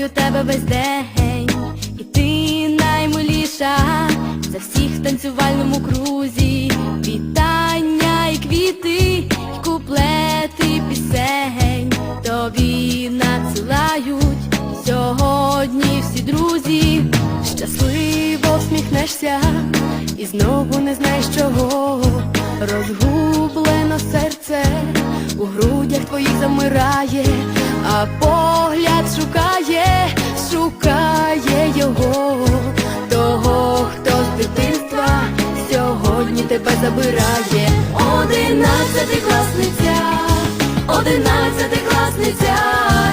згадую тебе весь день, і ти наймиліша за всіх в танцювальному крузі. Вітання і квіти, і куплети і пісень тобі надсилають сьогодні всі друзі. Щасливо всміхнешся і знову не знаєш чого. Розгублено серце у грудях твоїх замирає, а погляд шукає. Тебе забирає. Одинадцятикласниця, одинадцятикласниця,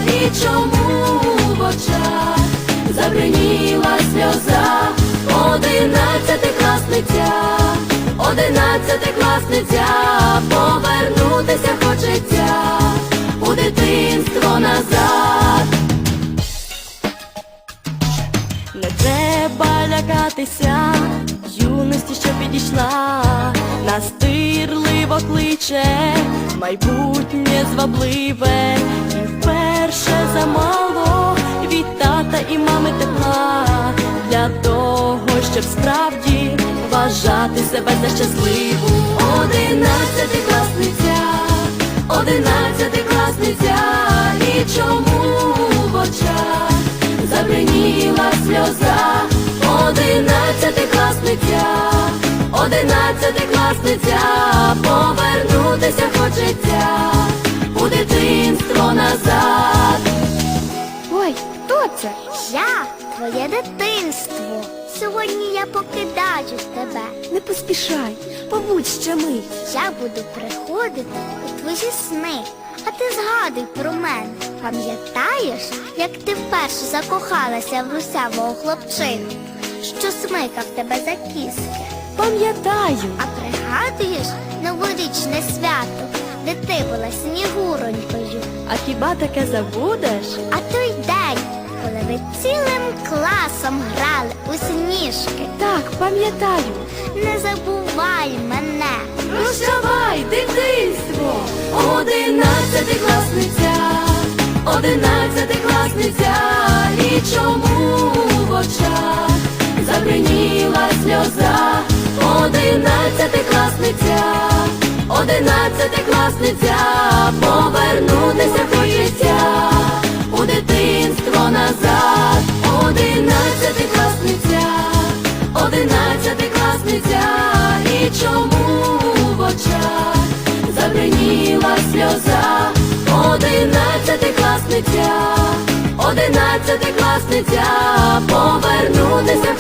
і чому в очах забриніла сльоза, одинадцятикласниця, одинадцятикласниця, повернутися хочеться у дитинство назад. Не треба лякатися юності, що підійшла, настирливо кличе, майбутнє звабливе, і вперше замало від тата і мами тепла. Для того, щоб справді вважати себе за щасливу. Одинадцятикласниця, одинадцятикласниця, і чому одинадцятикласниця, одинадцятикласниця, повернутися хочеться у дитинство назад. Ой, хто це? Я, твоє дитинство. Сьогодні я покидаю тебе. Не поспішай, побудь ще мить. Я буду приходити у твої сни, а ти згадуй про мене. Пам'ятаєш, як ти вперше закохалася в русявого хлопчину, що смикав тебе за кіски? Пам'ятаю, А пригадуєш новорічне свято, де ти була снігуронькою? а хіба таке забудеш? А той день, коли ви цілим класом грали у сніжки, Так, пам'ятаю. не забувай мене. Прощавай, дитинство! Одинадцятикласниця, одинадцятикласниця, і чому сльоза, одинадцятикласниця, одинадцятикласниця, повернутися хочеться у дитинство назад, одинадцятикласниця, одинадцятикласниця, і чому в очах забриніла сльоза, одинадцятикласниця, одинадцятикласниця, повернутися